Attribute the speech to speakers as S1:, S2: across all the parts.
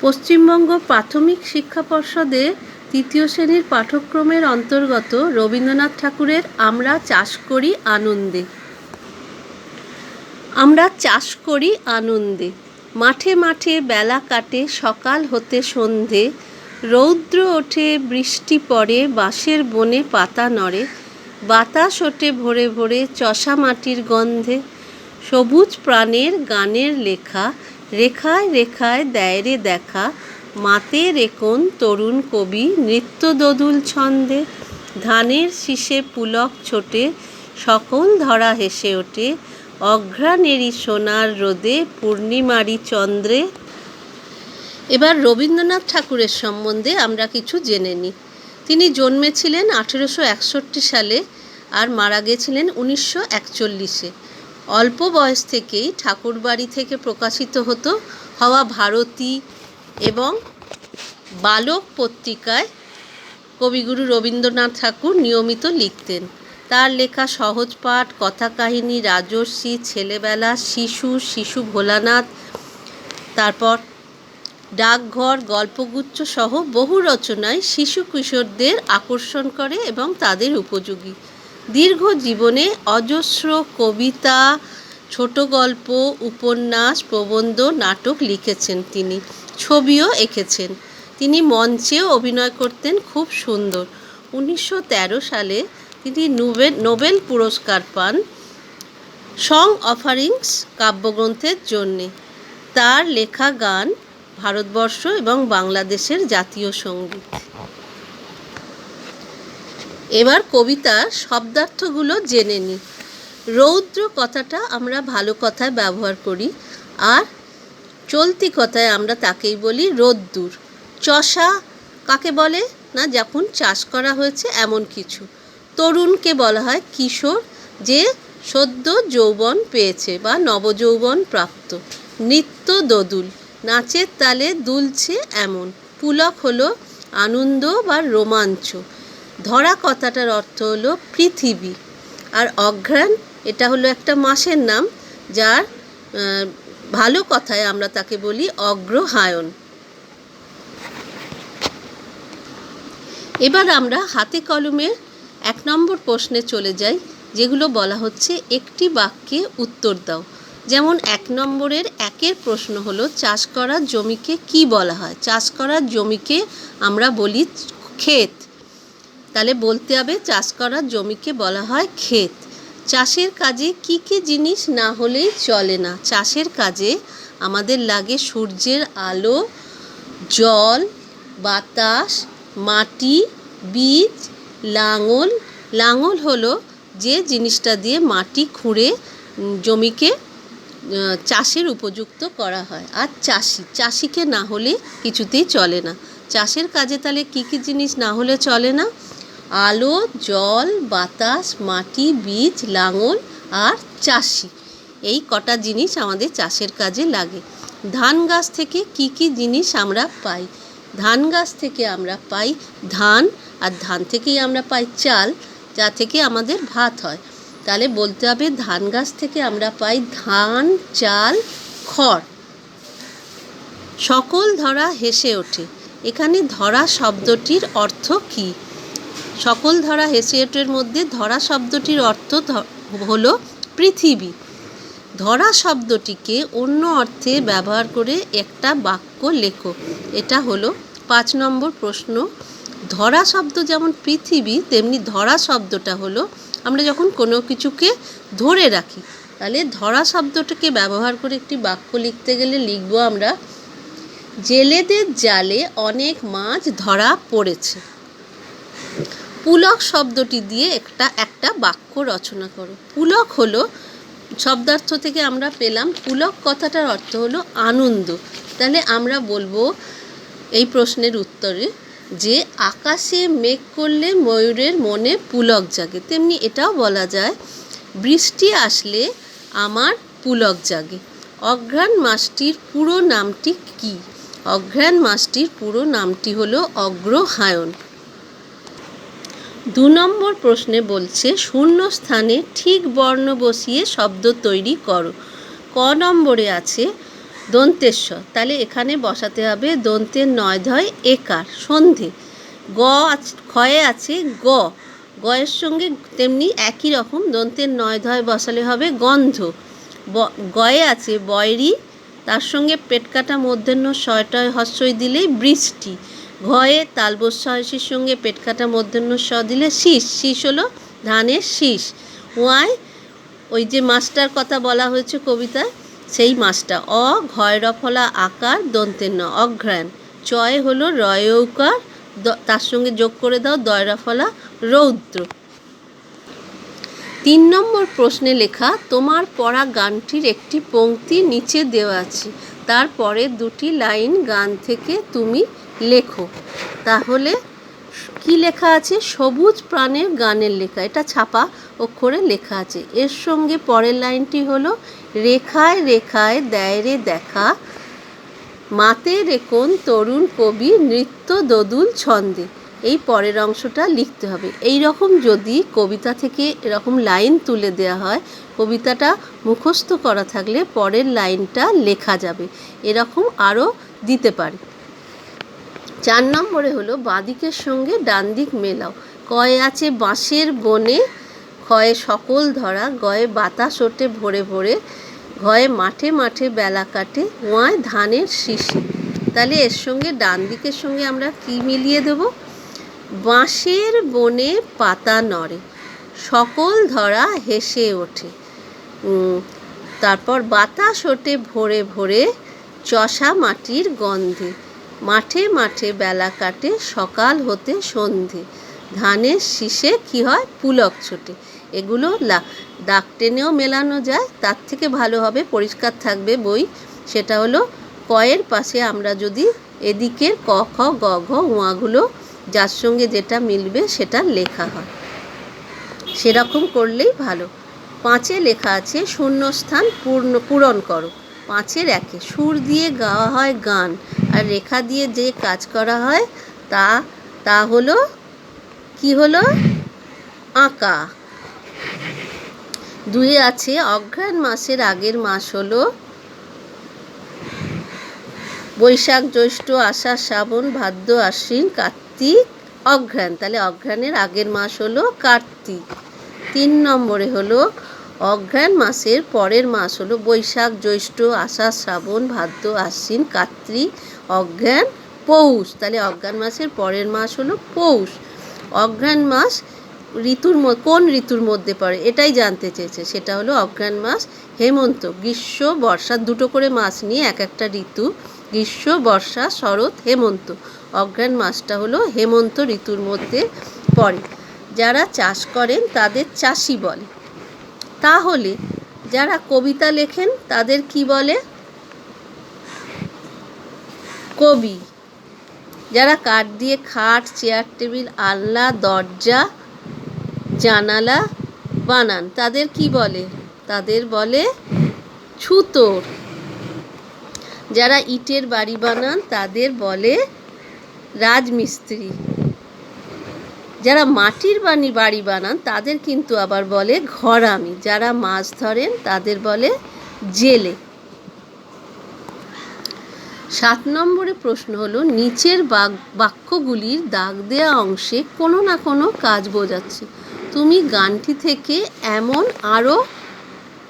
S1: পশ্চিমবঙ্গ প্রাথমিক শিক্ষা পর্ষদের তৃতীয় শ্রেণির পাঠ্যক্রমের অন্তর্গত রবীন্দ্রনাথ ঠাকুরের আমরা চাষ করি আনন্দে। আমরা চাষ করি আনন্দে। মাঠে মাঠে বেলা কাটে, সকাল হতে সন্ধে। রৌদ্র ওঠে, বৃষ্টি পড়ে, বাঁশের বনে পাতা নড়ে। বাতাস ওঠে ভোরে ভোরে, চষা মাটির গন্ধে। সবুজ প্রাণের গানের লেখা রেখায় রেখায় দেয় রে দেখা, মাতে রেকন তরুণ কবি নৃত্য দোদুল ছন্দে। ধানের শীষে পুলক ছোটে, সকল ধরা হেসে ওঠে। অঘ্রাণেরই সোনার রোদে পূর্ণিমারি চন্দ্রে। এবার রবীন্দ্রনাথ ঠাকুরের সম্বন্ধে আমরা কিছু জেনে নিই। তিনি জন্মেছিলেন আঠেরোশো একষট্টি সালে আর মারা গেছিলেন উনিশশো একচল্লিশে। অল্প বয়স থেকেই ঠাকুরবাড়ি থেকে প্রকাশিত হতো হওয়া ভারতী এবং বালক পত্রিকায় কবিগুরু রবীন্দ্রনাথ ঠাকুর নিয়মিত লিখতেন। তার লেখা সহজ পাঠ, কথা কাহিনী, রাজর্ষি, ছেলেবেলা, শিশু শিশু ভোলানাথ, তারপর ডাকঘর, গল্পগুচ্ছ সহ বহু রচনায় শিশু কিশোরদের আকর্ষণ করে এবং তাদের উপযোগী। দীর্ঘ জীবনে অজস্র কবিতা, ছোট গল্প, উপন্যাস, প্রবন্ধ, নাটক লিখেছেন তিনি, ছবিও এঁকেছেন। তিনি মঞ্চেও অভিনয় করতেন, খুব সুন্দর। উনিশশো তেরো সালে তিনি নোবেল নোবেল পুরস্কার পান সং অফারিংস কাব্যগ্রন্থের জন্যে। তার লেখা গান, ভারতবর্ষ এবং বাংলাদেশের জাতীয় সংগীত। এবার কবিতার শব্দার্থগুলো জেনে নিই রৌদ্র কথাটা আমরা ভালো কথায় ব্যবহার করি আর চলতি কথায় আমরা তাকেই বলি রোদ্দুর। চষা কাকে বলে? না, যখন চাষ করা হয়েছে এমন কিছু। তরুণকে বলা হয় কিশোর যে সদ্য যৌবন পেয়েছে বা নবযৌবন প্রাপ্ত। নৃত্য দোদুল, নাচের তালে দুলছে এমন। পুলক হলো আনন্দ বা রোমাঞ্চ। ধরা কথাটার অর্থ হলো পৃথিবী। আর অঘ্রাণ, এটা হলো একটা মাসের নাম, যার ভালো কথায় আমরা তাকে বলি অগ্রহায়ণ। এবার আমরা হাতে কলমে এক নম্বর প্রশ্নে চলে যাই, যেগুলো বলা হচ্ছে একটি বাক্যে উত্তর দাও। যেমন এক নম্বরের একের প্রশ্ন হলো, চাষ করার জমিকে কি বলা হয়? চাষ করার জমিকে আমরা বলি ক্ষেত। তাহলে বলতে হবে চাষ করার জমিকে বলা হয় ক্ষেত। চাষের কাজে কি কি জিনিস না হলেই চলে না? চাষের কাজে আমাদের লাগে সূর্যের আলো, জল, বাতাস, মাটি, বীজ, লাঙল। লাঙল হলো যে জিনিসটা দিয়ে মাটি খুঁড়ে জমিকে চাষের উপযুক্ত করা হয়। আর চাষি, চাষিকে না হলে কিছুতেই চলে না। চাষের কাজে তাহলে কী কী জিনিস না হলে চলে না? আলো, জল, বাতাস, মাটি, বীজ, লাঙল আর চাষি। এই কটা জিনিস আমাদের চাষের কাজে লাগে। ধান গাছ থেকে কি কি জিনিস আমরা পাই? ধান গাছ থেকে আমরা পাই ধান আর ধান থেকেই আমরা পাই চাল, যা থেকে আমাদের ভাত হয়। তাহলে বলতে হবে ধান গাছ থেকে আমরা পাই ধান, চাল, খড়। সকল ধরা হেসে ওঠে। এখানে ধরা শব্দটির অর্থ কী? সকল ধরা হেসে ওঠের মধ্যে ধরা শব্দটির অর্থ হল পৃথিবী। ধরা শব্দটিকে অন্য অর্থে ব্যবহার করে একটা বাক্য লেখো। এটা হলো পাঁচ নম্বর প্রশ্ন। ধরা শব্দ যেমন পৃথিবী, তেমনি ধরা শব্দটা হলো, আমরা যখন কোনো কিছুকে ধরে রাখি, তাহলে ধরা শব্দটাকে ব্যবহার করে একটি বাক্য লিখতে গেলে লিখব আমরা, জেলেদের জালে অনেক মাছ ধরা পড়েছে। পুলক শব্দটি দিয়ে একটা একটা বাক্য রচনা করো। পুলক হলো, শব্দার্থ থেকে আমরা পেলাম, পুলক কথাটার অর্থ হলো আনন্দ। তাহলে আমরা বলব এই প্রশ্নের উত্তরে যে আকাশে মেঘ করলে ময়ূরের মনে পুলক জাগে। তেমনি এটাও বলা যায়, বৃষ্টি আসলে আমার পুলক জাগে। অঘ্রাণ মাসটির পুরো নামটি কি? অঘ্রাণ মাসটির পুরো নামটি হলো অগ্রহায়ণ। দু নম্বর প্রশ্নে বলছে শূন্য স্থানে ঠিক বর্ণ বসিয়ে শব্দ তৈরি করো। ক নম্বরে আছে, দন্তেশ্বর। তাহলে এখানে বসাতে হবে দন্তের নয় ধয় একার, সন্ধে। গ ক্ষয়ে আছে গ। গয়ের সঙ্গে তেমনি একই রকম, দন্তের নয় ধয় বসালে হবে গন্ধ। গয়ে আছে বয়রি, তার সঙ্গে পেটকাটা মধ্যাহ্ন ছয়টয় হস্যই দিলেই বৃষ্টি। ঘয়ে তালবস্যহসির সঙ্গে পেটকাটা মধ্যাহ্ন স দিলে শীষ শীষ হলো ধানের শীষ। ওয়াই, ওই যে মাছটার কথা বলা হয়েছে কবিতায়, সেই মাছটা। অ ঘয় রফলা আকার দন্তের ন অঘ্রাণ। চয় হলো রয়ৌকার তার সঙ্গে যোগ করে দাও দয়রাফলা রৌদ্র। তিন নম্বর প্রশ্নে লেখা, তোমার পড়া গানটির একটি পংক্তি নিচে দেওয়া আছে। তারপরে দুটি লাইন গান থেকে তুমি লেখো। তাহলে কি লেখা আছে? সবুজ প্রাণের গানের লেখা। এটা ছাপা অক্ষরে লেখা আছে। এর সঙ্গে পরের লাইনটি হলো, রেখায় রেখায় দেয় রে দেখা, মাতে রেকন তরুণ কবি নৃত্য দোদুল ছন্দে। এই পরের অংশটা লিখতে হবে। এই রকম যদি কবিতা থেকে এরকম লাইন তুলে দেওয়া হয়, কবিতাটা মুখস্থ করা থাকলে পরের লাইনটা লেখা যাবে। এরকম আরও দিতে পারে। চার নম্বরে হলো, বাঁদিকের সঙ্গে ডান দিক মেলাও। কয়ে আছে বাঁশের বনে, ক্ষয়ে সকল ধরা। গয়ে বাতাস ওঠে ভরে ভরে, ঘয়ে মাঠে মাঠে বেলা কাটে ওয়ায় ধানের শিশি তাহলে এর সঙ্গে ডান দিকের সঙ্গে আমরা কি মিলিয়ে দেব? বাঁশের বনে পাতা নড়ে, সকল ধরা হেসে ওঠে। তারপর বাতাস ওঠে ভোরে ভোরে চষা মাটির গন্ধে। মাঠে মাঠে বেলা কাটে, সকাল হতে সন্ধে। ধানের শীষে কি হয়? পুলক ছোটে। এগুলো দাগ টেনেও মেলানো যায়, তার থেকে ভালো হবে, পরিষ্কার থাকবে বই। সেটা হলো, কয়ের পাশে আমরা যদি এদিকের ক, খ, গ, ঘ, উয়াগুলো যার সঙ্গে যেটা মিলবে সেটা লেখা হয়। সেরকম করলেই ভালো। পাঁচে লেখা আছে, শূন্যস্থান পূর্ণ, পূরণ করো। পাঁচের একে, সুর দিয়ে গাওয়া হয় গান। আর রেখা দিয়ে যে কাজ করা হয় তা তা হলো, কি হলো? আঁকা। দুয়ে আছে, অঘ্রাণ মাসের আগের মাস হলো, বৈশাখ, জ্যৈষ্ঠ, আষাঢ়, শ্রাবণ, ভাদ্র, আশ্বিন, কার্তিক। অঘ্রাণ। তাহলে অঘ্রাণের আগের মাস হলো কার্তিক। তিন নম্বরে হলো অঘ্রাণ মাসের পরের মাস হলো বৈশাখ, জ্যৈষ্ঠ, আষাঢ়, শ্রাবণ, ভাদ্র, আশ্বিন, কার্তিক, অঘ্রাণ, পৌষ। তাহলে অঘ্রাণ মাসের পরের মাস হলো পৌষ। অঘ্রাণ মাস ঋতুর কোন ঋতুর মধ্যে পড়ে? এটাই জানতে চেয়েছে। সেটা হলো অঘ্রাণ মাস হেমন্ত, গ্রীষ্ম, বর্ষা, দুটো করে মাস নিয়ে এক একটা ঋতু। গ্রীষ্ম, বর্ষা, শরৎ, হেমন্ত। অঘ্রাণ মাসটা হলো হেমন্ত ঋতুর মধ্যে পড়ে। যারা চাষ করেন, তাদের চাষি বলে। তাহলে যারা কবিতা লেখেন, তাদের কি বলে? কবি। যারা কাঠ দিয়ে খাট, চেয়ার, টেবিল, আলনা, দরজা, জানালা বানান, তাদের কি বলে? তাদের বলে ছুতোর। যারা ইটের বাড়ি বানান, তাদের বলে রাজমিস্ত্রি। যারা মাটির বাণী বাড়ি বানান, তাদের কিন্তু আবার বলে ঘরামি। যারা মাছ ধরেন, তাদের বলে জেলে। সাত নম্বরে প্রশ্ন হলো, নিচের বাক- বাক্যগুলির দাগ দেওয়া অংশে কোনো না কোনো কাজ বোঝাচ্ছে। তুমি গানটি থেকে এমন আরও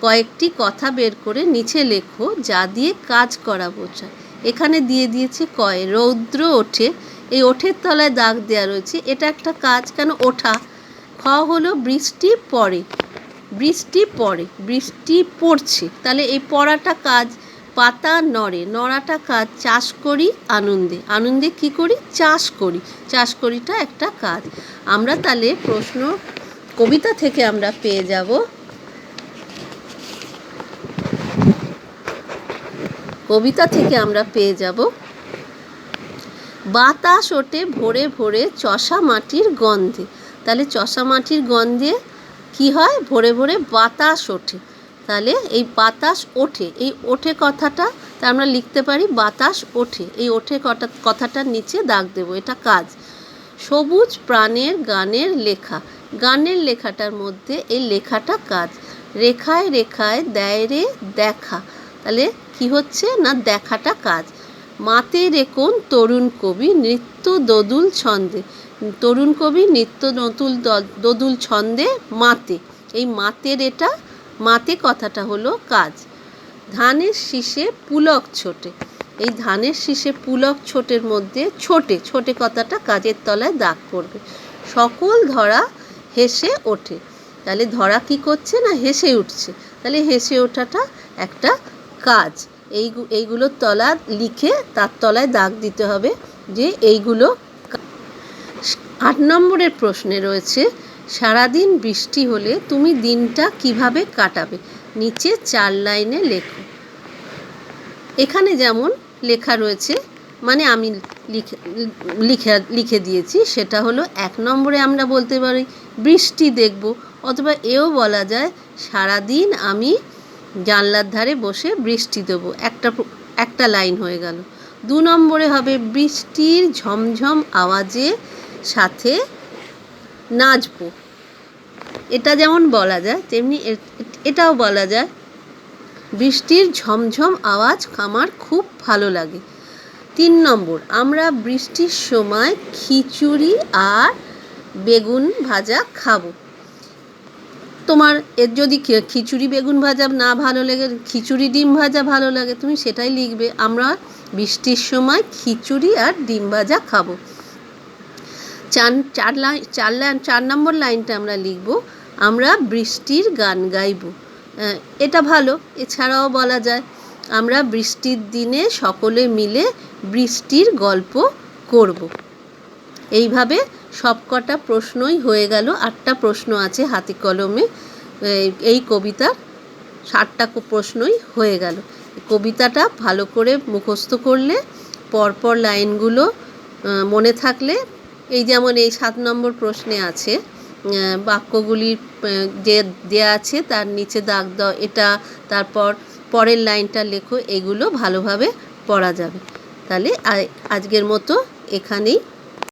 S1: কয়েকটি কথা বের করে নিচে লেখো, যা দিয়ে কাজ করা বোঝায় এখানে দিয়ে দিয়েছে কয়, রৌদ্র ওঠে, এই ওঠের তলায় দাগ দেওয়া রয়েছে। এটা একটা কাজ কেন? ওঠা। খ হলো বৃষ্টি পড়ে বৃষ্টি পড়ে, বৃষ্টি পড়ছে। তাহলে এই পড়াটা কাজ পাতা নড়ে, নড়াটা কাজ চাষ করি আনন্দে। আনন্দে কি করি? চাষ করি। চাষ করিটা একটা কাজ। আমরা তাহলে প্রশ্ন কবিতা থেকে আমরা পেয়ে যাব। কবিতা থেকে আমরা পেয়ে যাব। বাতাস ওঠে ভোরে ভোরে চষা মাটির গন্ধে। তাহলে চষা মাটির গন্ধে কি হয়? ভোরে ভোরে বাতাস ওঠে। তাহলে এই বাতাস ওঠে, এই ওঠে কথাটা তা আমরা লিখতে পারি, বাতাস ওঠে। এই ওঠে কথা কথাটার নিচে দাগ দেবো, এটা কাজ। সবুজ প্রাণের গানের লেখা, গানের লেখাটার মধ্যে এই লেখাটা কাজ। রেখায় রেখায় দেয় রে দেখা। তাহলে কি হচ্ছে না দেখাটা কাজ? মাতে রেকন তরুণ কবি নৃত্য দোদুল ছন্দে। তরুণ কবি নিত্য নতুল দোদুল ছন্দে মাতে। এই মাতের এটা, মাতে কথাটা হলো কাজ। ধানের শীষে পুলক ছোটে। এই ধানের শীষে পুলক ছোটের মধ্যে ছোটে ছোটে কথাটা কাজের তলায় দাগ পড়বে। সকল ধরা হেসে ওঠে। তাহলে ধরা কি করছে না হেসে উঠছে? তাহলে হেসে ওঠাটা একটা কাজ। এই এইগুলোর তলা লিখে তার তলায় দাগ দিতে হবে যে এইগুলো আট নম্বরের প্রশ্নে রয়েছে, সারাদিন বৃষ্টি হলে তুমি দিনটা কীভাবে কাটাবে? নিচে চার লাইনে লেখো। এখানে যেমন লেখা রয়েছে মানে আমি লিখে লিখে লিখে দিয়েছি, সেটা হলো এক নম্বরে আমরা বলতে পারি, বৃষ্টি দেখব, অথবা এও বলা যায়, সারাদিন আমি জানলার ধারে বসে বৃষ্টি দেবো। একটা একটা লাইন হয়ে গেল। দু নম্বরে হবে বৃষ্টির ঝমঝম আওয়াজে সাথে নাচবো। এটা যেমন বলা যায়, তেমনি এটাও বলা যায়, বৃষ্টির ঝমঝম আওয়াজ আমার খুব ভালো লাগে। তিন নম্বর, আমরা বৃষ্টির সময় খিচুড়ি আর বেগুন ভাজা খাব। তোমার এর যদি খিচুড়ি বেগুন ভাজা না ভালো লাগে, খিচুড়ি ডিম ভাজা ভালো লাগে, তুমি সেটাই লিখবে, আমরা বৃষ্টির সময় খিচুড়ি আর ডিম ভাজা খাব। চার চার লাইন চার লাইন চার নম্বর লাইনটা আমরা লিখব, আমরা বৃষ্টির গান গাইব। এটা ভালো, এছাড়াও বলা যায়, আমরা বৃষ্টির দিনে সকলে মিলে বৃষ্টির গল্প করব। এইভাবে সবকটা প্রশ্নই হয়ে গেল আটটা প্রশ্ন আছে হাতে কলমে। এই- কবিতার ষাটটা প্রশ্নই হয়ে গেল। কবিতাটা ভালো করে মুখস্থ করলে পরপর লাইনগুলো মনে থাকলে এই যেমন এই সাত নম্বর প্রশ্নে আছে আহ, বাক্যগুলির যে দেয়া আছে তার নিচে দাগ দাও এটা তারপর পরের লাইনটা লেখো এগুলো ভালোভাবে পড়া যাবে। তাহলে আজকের মতো এখানেই